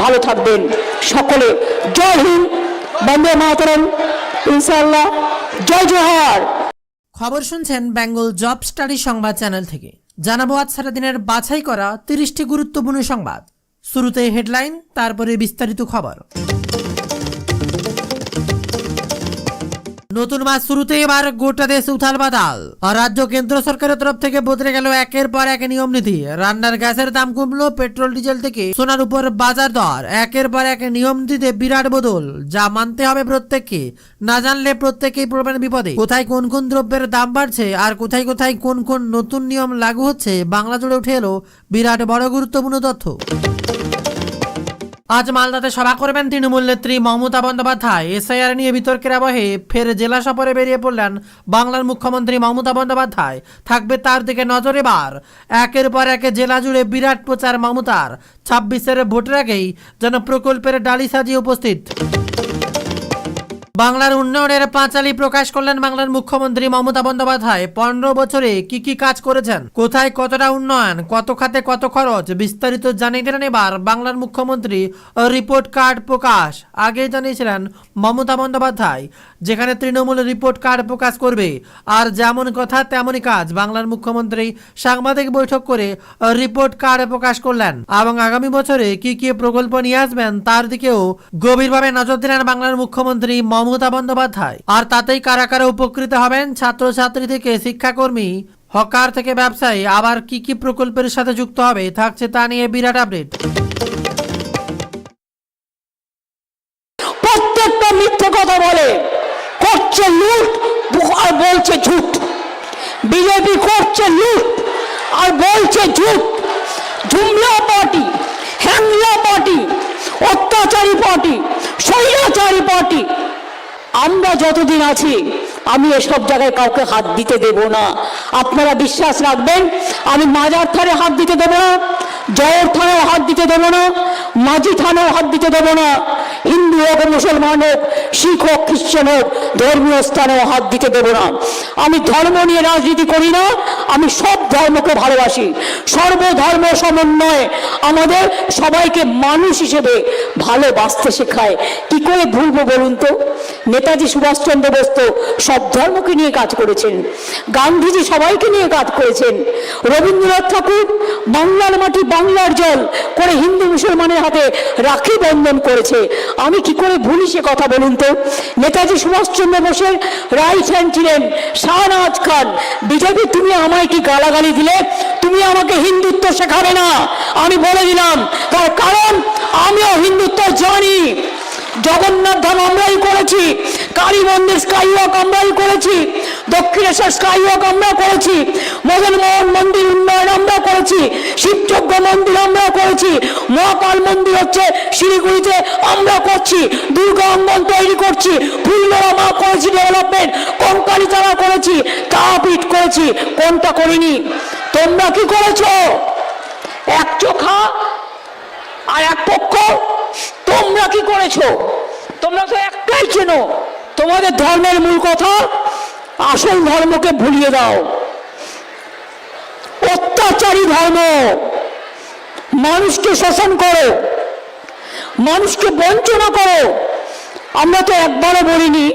ভালো থাকবেন। সকলে জয় হিন্দ, বন্দে মাতরম। ইনশাআল্লাহ, জয় জোহার। খবর শুনছেন বেঙ্গল জব স্টাডি সংবাদ চ্যানেল থেকে। জানাব আজ সারাদিনের বাছাই করা তিরিশটি গুরুত্বপূর্ণ সংবাদ। শুরুতে হেডলাইন, তারপরে বিস্তারিত খবর। নতুন মাস শুরুতে এবার গোটা দেশ উথাল বাতাল। আর রাজ্য কেন্দ্র সরকারের তরফ থেকে বদলে গেল একের পর এক নিয়ম নীতি। রান্নার গ্যাসের দাম কমলো, পেট্রোল, ডিজেল থেকে সোনার উপর বাজার দর। একের পর এক নিয়ম নীতিতে বিরাট বদল। যা মানতে হবে প্রত্যেককে। না জানলে প্রত্যেকেই পড়বেন বিপদে। কোথায় কোন কোন দ্রব্যের দাম বাড়ছে আর কোথায় কোথায় কোন কোন নতুন নিয়ম লাগু হচ্ছে, বাংলা জুড়ে উঠে এলো বিরাট বড় গুরুত্বপূর্ণ তথ্য। আজ মালদাতে সভা করবেন তৃণমূল নেত্রী মমতা বন্দ্যোপাধ্যায়। এসআইআর নিয়ে বিতর্কের আবহে ফের জেলা সফরে বেরিয়ে পড়লেন বাংলার মুখ্যমন্ত্রী মমতা বন্দ্যোপাধ্যায়। থাকবে তার দিকে নজর এবার। একের পর একে জেলা জুড়ে বিরাট প্রচার মমতার। ছাব্বিশের ভোটের আগেই যেন প্রকল্পের ডালি সাজিয়ে উপস্থিত। বাংলার উন্নয়নের পাঁচালি প্রকাশ করলেন বাংলার মুখ্যমন্ত্রী মমতা বন্দ্যোপাধ্যায়। পনেরো বছরে কি কি কাজ করেছেন? কোথায় কতটা উন্নয়ন? কত খাতে কত খরচ? বিস্তারিত জানিয়ে দিলেন এবার বাংলার মুখ্যমন্ত্রী, রিপোর্ট কার্ড প্রকাশ। আগে জানিয়েছিলেন মমতা বন্দ্যোপাধ্যায়। যেখানে তৃণমূল রিপোর্ট কার্ড প্রকাশ করবে। আর যেমন কথা, তেমনই কাজ। বাংলার মুখ্যমন্ত্রী সাংবাদিক বৈঠক করে রিপোর্ট কার্ড প্রকাশ করলেন। এবং আগামী বছরে কি কি প্রকল্প নিয়ে আসবেন, তার দিকেও গভীরভাবে নজর দিলেন বাংলার মুখ্যমন্ত্রী মমতা বন্দ্যোপাধ্যায়। আর তাতেই কারা কারা উপকৃত হবেন, ছাত্রছাত্রী থেকে শিক্ষাকর্মী, হকার থেকে ব্যবসায়ী, আবার কি কি প্রকল্পের সাথে যুক্ত হবে, থাকছে তা নিয়ে বিরাট আপডেট। করছে লুট আর বলছে ঝুট। বিজেপি করছে লুট আর বলছে ঝুট। ঝুমলা পার্টি হ্যাংলা পার্টি, অত্যাচারী পার্টি, স্বৈরাচারী পার্টি। আমরা যতদিন আছি, আমি এসব জায়গায় কাউকে হাত দিতে দেব না। আপনারা বিশ্বাস রাখবেন, আমি মাজার থানে হাত দিতে দেব না, জয়ের থানায় হাত দিতে দেব না, মাঝি থানায় হাত দিতে দেব না। হিন্দু হোক মুসলমান হোক, শিখ হোক, খ্রিস্টান হোক, ধর্মীয় স্থানে হাত দিতে দেব না। আমি ধর্ম নিয়ে রাজনীতি করি না, আমি সব ধর্মকে ভালোবাসি। সর্বধর্ম সমন্বয়ে আমাদের সবাইকে মানুষ হিসেবে ভালোবাসতে শেখায়। কি করে ভুলবো বলুন তো? নেতাজি সুভাষচন্দ্র বোস তো সব ধর্মকে নিয়ে কাজ করেছেন। গান্ধীজি সবাইকে নিয়ে কাজ করেছেন। রবীন্দ্রনাথ ঠাকুর বাংলার মাটি বাংলার জল করে হিন্দু মুসলমানের হাতে রাখি বন্ধন করেছে। আমি কি করে ভুলি সে কথা বলুন তো? নেতাজি সুভাষচন্দ্র বোসের রাইট হ্যান্ড ছিলেন শাহনাজ খান। বিজেপি, তুমি আমায় কি গালাগালি দিলে? তুমি আমাকে হিন্দুত্ব শেখাবে না। আমি বলে দিলাম, তার কারণ আমিও হিন্দুত্ব জানি। জগন্নাথ ধাম আমরাই করেছি কালী মন্দির স্কাই ওয়াক আমরাই করেছি, দক্ষিণেশ্বর স্কাই ওয়াক আমরা করেছি মদন মোহন মন্দির উন্নয়ন আমরা করেছি শিবযজ্ঞ মন্দির আমরা করেছি, মহাকাল মন্দির হচ্ছে শিলিগুড়িতে আমরা করছি, দুর্গা অঙ্গন তৈরি করছি ফুল্লরা মা করেছি ডেভেলপমেন্ট কঙ্কালি তারা করেছি তারাপীঠ করেছি, কোনটা করিনি? তোমরা কি করেছ? এক চোখা আর এক পক্ষ? তোমরা কি করেছ? তোমরা তো একটাই চেনো, তোমাদের ধর্মের মূল কথা, আসল ধর্মকে ভুলিয়ে দাও। অত্যাচারী ধর্ম, মানুষকে শোষণ করো, মানুষকে বঞ্চনা করো। আমরা তো একবারও বলিনি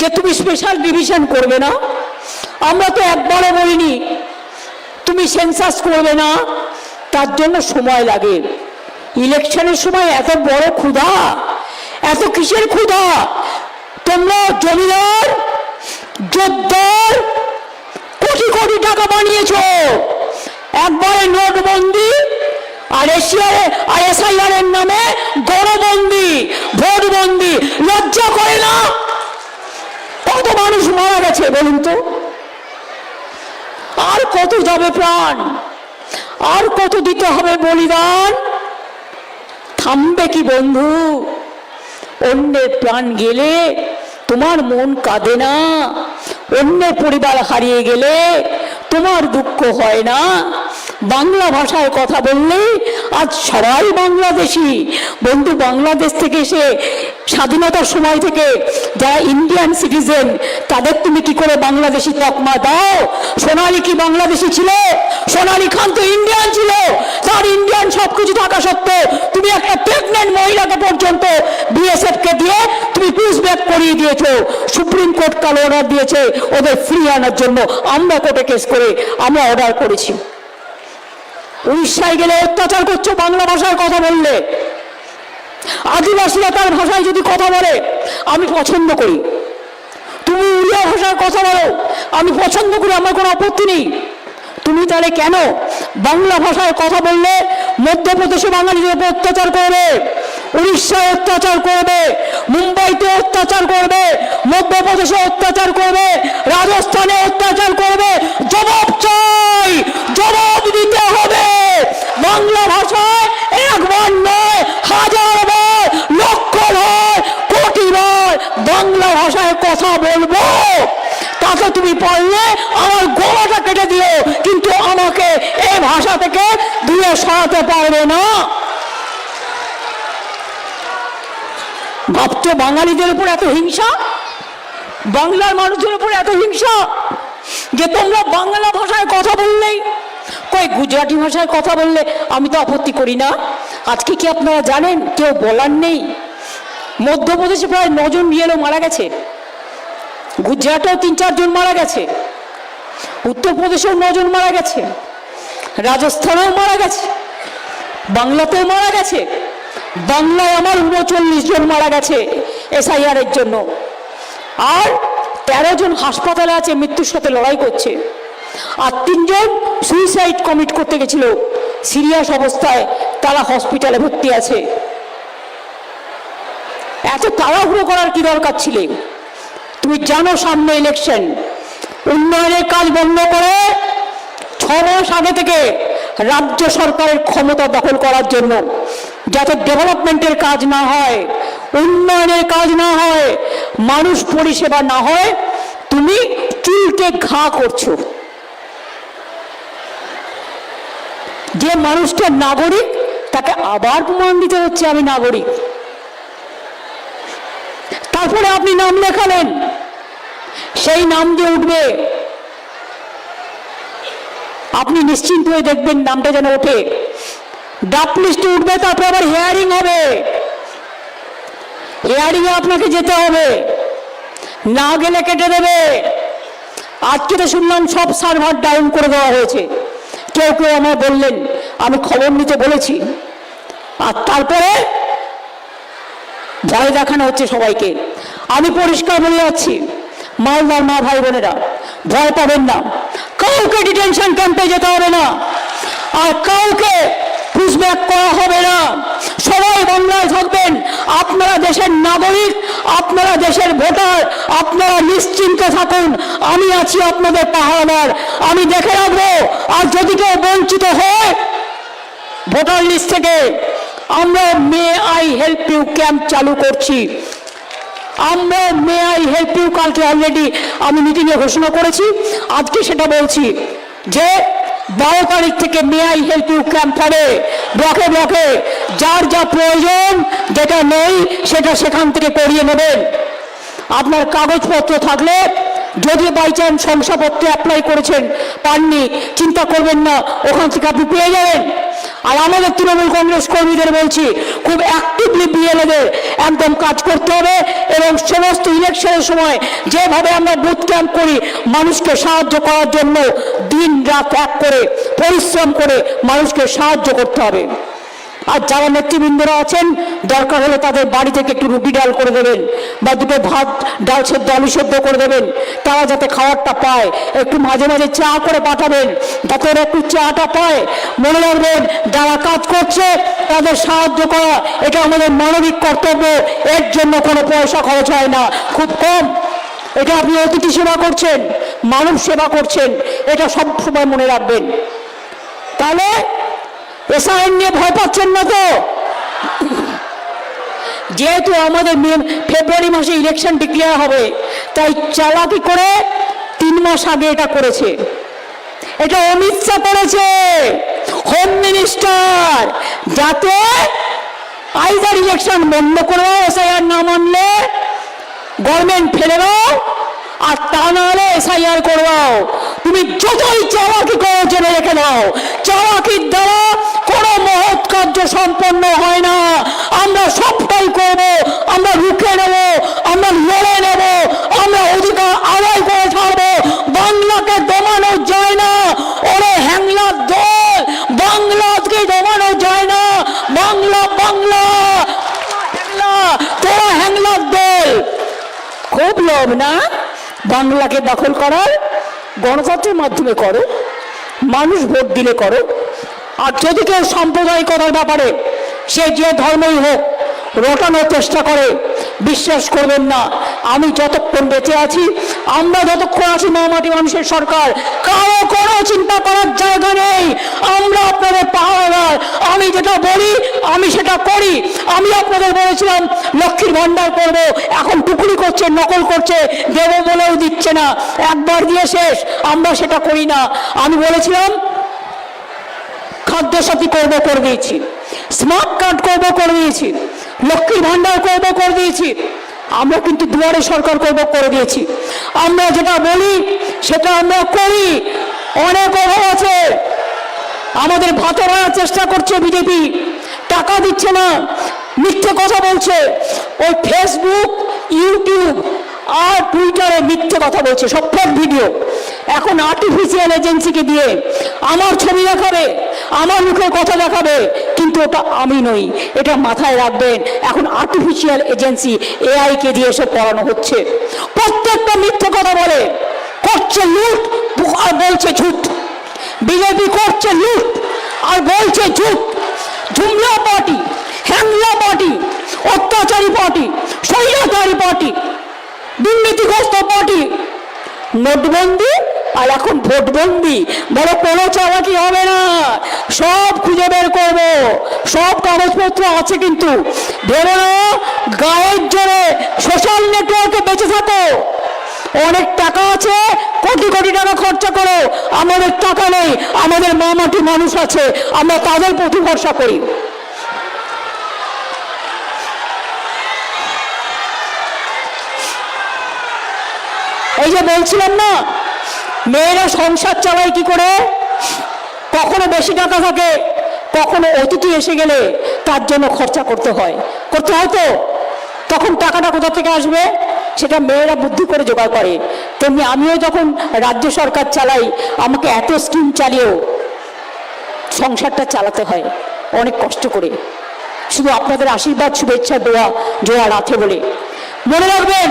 যে তুমি স্পেশাল ডিভিশন করবে না। আমরা তো একবারও বলিনি তুমি সেন্সাস করবে না। তার জন্য সময় লাগে। ইলেকশনের সময় এত বড় ক্ষুধা, এত কিসের ক্ষুধা? তোমরা জমিদার, জোরদার, কোটি কোটি টাকা বানিয়েছো। একবারে নোটবন্দি আর এশিয়ারে, আর এসআইআর এর নামে গণবন্দি, ভোটবন্দি। লজ্জা করে না? কত মানুষ মারা গেছে বলুন তো? আর কত যাবে প্রাণ? আর কত দিতে হবে বলিদান? থামবে কি বন্ধু? অন্যের প্রাণ গেলে তোমার মন কাঁদে না। অন্য পরিবার হারিয়ে গেলে তোমার দুঃখ হয় না। বাংলা ভাষায় কথা বললে আজ সবাই বাংলাদেশি। বন্ধু, বাংলাদেশ থেকে এসে স্বাধীনতার সময় থেকে যারা ইন্ডিয়ান সিটিজেন তাদের তুমি কি করে বাংলাদেশি তকমা দাও? সোনালি কি বাংলাদেশি ছিল? সোনালি খান তো ইন্ডিয়ান ছিল। তার ইন্ডিয়ান সবকিছু থাকা সত্ত্বেও তুমি একটা প্রেগনেন্ট মহিলাকে পর্যন্ত বিএসএফ কে দিয়ে তুমি পুশ ব্যাক করিয়ে দিয়েছ। সুপ্রিম কোর্ট কাল অর্ডার দিয়েছে, ওদের ফ্রি আনার জন্য। আমরা কোর্টে কেস করে, আমরা অর্ডার করেছি। উড়িষ্যায় গেলে অত্যাচার করছ, বাংলা ভাষায় কথা বললে। আদিবাসীরা তার ভাষায় যদি কথা বলে, আমি পছন্দ করি। তুমি উড়িয়া ভাষায় কথা বলো, আমি পছন্দ করি, আমার কোনো আপত্তি নেই। তুমি তাহলে কেন বাংলা ভাষায় কথা বললে, মধ্যপ্রদেশে বাঙালিদের উপর অত্যাচার করবে, উড়িষ্যায় অত্যাচার করবে, মুম্বাইতে অত্যাচার করবে, মধ্যপ্রদেশে অত্যাচার করবে, রাজস্থানে অত্যাচার করবে জবাব চাই জবাব দিতে হবে বাংলা ভাষায় একবার নয় হাজার বার লক্ষ বার কোটি বার বাংলা ভাষায় কথা বলব? তাকে তুমি পারলে আমার গোলাটা কেটে দিও, কিন্তু আমাকে এই ভাষা থেকে দূরে সরাতে পারবে না। ভাবছ বাঙালিদের উপর এত হিংসা? বাংলার মানুষের উপর এত হিংসা? যে তোমরা বাংলা ভাষায় কথা বললেই, কই গুজরাটি ভাষায় কথা বললে আমি তো আপত্তি করি না? আজকে কি আপনারা জানেন? কেউ বলার নেই? মধ্যপ্রদেশে প্রায় নজন বিয়েলো মারা গেছে। গুজরাটেও তিন চারজন মারা গেছে। উত্তরপ্রদেশেও নজন মারা গেছে। রাজস্থানেও মারা গেছে। বাংলাতেও মারা গেছে। বাংলায় আমার উনচল্লিশ জন মারা গেছে এসআইআর এর জন্য। আর তেরো জন হাসপাতালে আছে, মৃত্যুর সাথে লড়াই করছে। আর তিনজন সুইসাইড কমিট করতে গেছিল। সিরিয়াস অবস্থায় তারা হসপিটালে ভর্তি আছে। এত তাড়াহুড়ো করার কি দরকার ছিল? তুমি জানো সামনে ইলেকশন উন্নয়নের কাজ বন্ধ করে ছ মাস আগে থেকে রাজ্য সরকারের ক্ষমতা দখল করার জন্য যাতে ডেভেলপমেন্টের কাজ না হয়, উন্নয়নের কাজ না হয়, মানুষ পরিষেবা না হয়, তুমি চুলকে ঘা করছ। যে মানুষটা নাগরিক, তাকে আবার প্রমাণ দিতে হচ্ছে আমি নাগরিক। তারপরে আপনি নাম লেখালেন। সেই নাম দিয়ে উঠবে। আপনি নিশ্চিন্ত হয়ে দেখবেন নামটা যেন ওঠে। ডাক উঠবে, তারপরে আবার হেয়ারিং হবে। হেয়ারিং এ আপনাকে যেতে হবে। না গেলে কেটে দেবে। আজকে তো শুনলাম সব সার্ভার ডাউন করে দেওয়া হয়েছে। কেউ কেউ আমায় বললেন, আমি খবর নিতে বলেছি। আর তারপরে ভয় দেখানো হচ্ছে সবাইকে। আমি পরিষ্কার বলে যাচ্ছি। মালদার মা ভাই বোনেরা, ভয় পাবেন না। কাউকে ডিটেনশন ক্যাম্পে যেতে হবে না। আর কাউকে পুষব্যাক করা হবে না। সবাই বাংলায় থাকবেন। আপনারা দেশের নাগরিক, আপনারা দেশের ভোটার, আপনারা নিশ্চিন্তে থাকুন। আমি আছি আপনাদের পাহাড়ার আমি দেখে রাখব। আর যদি কেউ বঞ্চিত হয়, ভোটার লিস্ট থেকে আমরা may I help you camp চালু করছি। আমরা মে আই হেল্প ইউ কালকে অলরেডি আমি মিটিংয়ে ঘোষণা করেছি। আজকে সেটা বলছি যে, বারো তারিখ থেকে may I help you camp হবে। ব্লকে ব্লকে যার যা প্রয়োজন, যেটা নেই, সেটা সেখান থেকে করিয়ে নেবেন। আপনার কাগজপত্র থাকলে যদি বাই চান্স শংসাপত্র অ্যাপ্লাই করেছেন, পাননি, চিন্তা করবেন না, ওখান থেকে আপনি পেয়ে যাবেন। আর আমাদের তৃণমূল কংগ্রেস কর্মীদের বলছি, খুব অ্যাক্টিভলি বিএলএদের একদম কাজ করতে হবে এবং সমস্ত ইলেকশনের সময় যেভাবে আমরা বুথ ক্যাম্প করি, মানুষকে সাহায্য করার জন্য দিন রাত এক করে পরিশ্রম করে মানুষকে সাহায্য করতে হবে। আর যারা নেতৃবৃন্দরা আছেন, দরকার হলে তাদের বাড়ি থেকে একটু রুটি ডাল করে দেবেন বা দুটো ভাত, ডাল সেদ্ধ, আলু সেদ্ধ করে দেবেন। তারা যাতে খাবারটা পায়, একটু মাঝে মাঝে চা করে পাঠাবেন, যাতে ওরা একটু চাটা পায়। মনে রাখবেন, যারা কাজ করছে, তাদের সাহায্য করা, এটা আমাদের মানবিক কর্তব্য। এর জন্য কোনো পয়সা খরচ হয় না, খুব কম। এটা আপনি অতিথি সেবা করছেন, মানব সেবা করছেন, এটা সব সময় মনে রাখবেন। তাহলে এসআইএন নিয়ে ভয় পাচ্ছেন না তো? যেহেতু আমাদের ফেব্রুয়ারি মাসে ইলেকশন ডিক্লেয়ার হবে, তাই চালাকি করে তিন মাস আগে এটা করেছে। এটা অমিত শাহ করেছে। হোম মিনিস্টার যাতে আইদার ইলেকশন বন্ধ করে এসআইআর না মানলে গভর্নমেন্ট ফেলে দাও, আর তা না হলে এসআইআর করবাও। তুমি যতই চালাকি করো, জেনে রেখে দাও। চালাকির দ্বারা কোনো মহৎ কার্য সম্পন্ন হয় না। আমরা সবটাই করব, আমরা রুখে নেব, আমরা লড়ে নেব, আমরা অধিকার আদায় করে ছাড়ব। বাংলাকে দমানো যায় না, ওরে হ্যাংলার দল, বাংলাকে দমানো যায় না। বাংলা বাংলা তোরা হ্যাংলার দল। খুব লোভ না? বাংলাকে দখল করার গণতন্ত্রের মাধ্যমে করো, মানুষ ভোট দিলে করো। আর যদি কেউ সাম্প্রদায়িকতার ব্যাপারে সে যে ধর্মই হোক রটানোর চেষ্টা করে, বিশ্বাস করবেন না। আমি যতক্ষণ বেঁচে আছি, আমরা যতক্ষণ আছি মহামাটি মানুষের সরকার, কারও কোনো চিন্তা করার জায়গা নেই। আমরা আপনাদের পাহাড়ার আমি যেটা বলি, আমি সেটা করি। আমি আপনাদের বলেছিলাম, লক্ষ্মীর ভান্ডার করব। এখন টুকুরি করছে, নকল করছে, দেব বলেও দিচ্ছে না। একবার দিয়ে শেষ, আমরা সেটা করি না। আমি বলেছিলাম খাদ্য সাথী করব করে দিয়েছি। স্মার্ট কার্ড করব করে দিয়েছি। লক্ষ্মীর ভান্ডার করব করে দিয়েছি। আমরা কিন্তু দুয়ারে সরকার করব করে দিয়েছি। আমরা যেটা বলি, সেটা আমরা করি। অনেক অভাব আছে। আমাদের ভাত মারার চেষ্টা করছে বিজেপি। টাকা দিচ্ছে না। মিথ্যে কথা বলছে। ওই ফেসবুক ইউটিউব আর টুইটারে মিথ্যে কথা বলছে। সব ফেক ভিডিও। এখন আর্টিফিশিয়াল এজেন্সিকে দিয়ে আমার ছবি দেখাবে। আমার মুখে কথা দেখাবে, কিন্তু ওটা আমি নই। এটা মাথায় রাখবেন, এখন আর্টিফিশিয়াল এজেন্সি এআই কে দিয়ে এসব করানো হচ্ছে। প্রত্যেকটা মিথ্যে কথা বলে, করছে লুট, আর বলছে ঝুট। বিজেপি করছে লুট, আর বলছে ঝুট। ঝুমলা পার্টি, হ্যাংলা পার্টি, অত্যাচারী পার্টি, স্বৈরাচারী পার্টি, দুর্নীতিগ্রস্ত পার্টি, নোটবন্দি আর এখন ভোটবন্দি, বলে কোনো চালাকি হবে না? সব খুঁজে বের করব। সব কাগজপত্র আছে কিন্তু। ভেবে না গায়ের জোরে সোশ্যাল নেটওয়ার্কে বেঁচে থাকো। অনেক টাকা আছে, কোটি কোটি টাকা খরচা করো। আমাদের টাকা নেই, আমাদের মা মাটি মানুষ আছে, আমরা তাদের প্রতি ভরসা করি। এই যে বলছিলাম না মেয়েরা সংসার চালায় কি করে? কখনো বেশি টাকা থাকে, কখনো অতিথি এসে গেলে তার জন্য খরচা করতে হয়। করতে হয় তো? তখন টাকাটা কোথা থেকে আসবে? সেটা মেয়েরা বুদ্ধি করে জোগাড় করে। তেমনি আমিও যখন রাজ্য সরকার চালাই, আমাকে এত স্কিম চালিয়েও সংসারটা চালাতে হয়, অনেক কষ্ট করে। শুধু আপনাদের আশীর্বাদ, শুভেচ্ছা, দোয়া জোয়া রাখে বলে। মনে রাখবেন,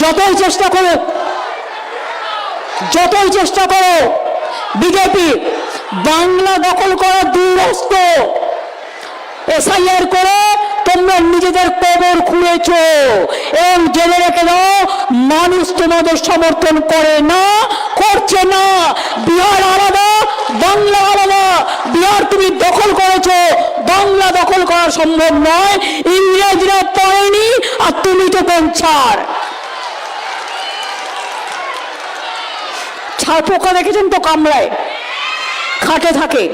যতই চেষ্টা করো যতই চেষ্টা করো, বিজেপি বাংলা দখল করা দুরস্ত। এসআইআর করে তোমরা নিজেদের কবর খুঁড়েছ এবং জেনে রেখে দাও, মানুষ তোমাদের সমর্থন করে না, করছে না। বিহার আলাদা, বাংলা আলাদা। বিহার তুমি দখল করেছ, বাংলা দখল করা সম্ভব নয়, ইংরেজরা পারেনি, আর তুমি তো পৌঁছার ছাড় পোকা দেখেছেন তো কামড়ায় খাটে থাকে।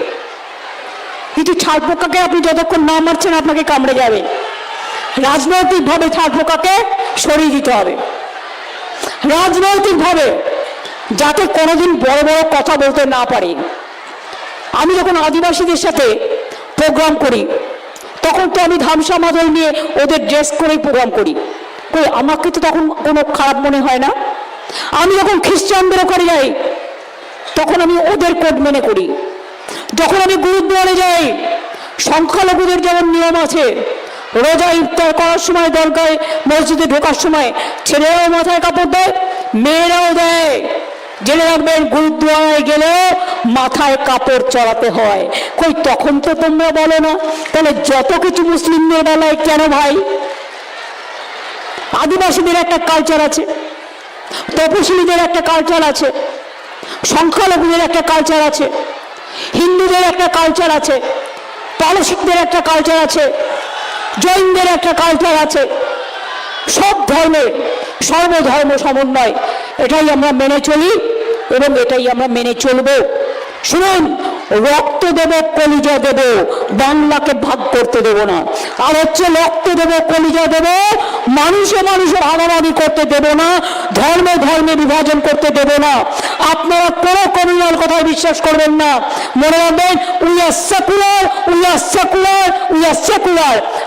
কিন্তু ছাড় পোকাকে আপনি যতক্ষণ না মারছেন, আপনাকে কামড়ে যাবে। রাজনৈতিকভাবে ছাড় পোকাকে সরিয়ে দিতে হবে। রাজনৈতিকভাবে, যাতে কোনোদিন বড় বড় কথা বলতে না পারে। আমি যখন আদিবাসীদের সাথে প্রোগ্রাম করি, তখন তো আমি ধামসা মাদল নিয়ে ওদের ড্রেস করেই প্রোগ্রাম করি। আমাকে তো তখন কোনো খারাপ মনে হয় না? আমি যখন খ্রিস্টানদের ওখানে যাই, তখন আমি ওদের কোড মেনে করি। যখন আমি গুরুদ্বারে যাই, সংখ্যালঘুদের যেমন নিয়ম আছে, রোজা ইফতার করার সময় দরকার মসজিদে ঢোকার সময় ছেলেরাও মাথায় কাপড় দেয়, মেয়েরাও দেয়। জেনে রাখবেন, গুরুদ্বারায় গেলে মাথায় কাপড় চড়াতে হয়। কই, তখন তো তোমরা বলো না। তাহলে যত কিছু মুসলিমদের বেলায় কেন ভাই? আদিবাসীদের একটা কালচার আছে। তপশিলীদের একটা কালচার আছে, সংখ্যালঘুদের একটা কালচার আছে, হিন্দুদের একটা কালচার আছে, পারসিকদের একটা কালচার আছে, জৈনদের একটা কালচার আছে। সব ধর্মের সর্বধর্ম সমন্বয়, এটাই আমরা মেনে চলি এবং এটাই আমরা মেনে চলব। শুনুন, রক্ত দেব, কলিজা দেব, বাংলাকে ভাগ করতে দেব না। আর হচ্ছে রক্ত দেব, কলিজা দেব মানুষে মানুষে ভাগাভাগি করতে দেবে না, ধর্মে ধর্মে বিভাজন করতে দেবে না। আপনারা কোনো কমিউনাল কথায় বিশ্বাস করবেন না। মনে রাখবেন we are secular we are secular we are secular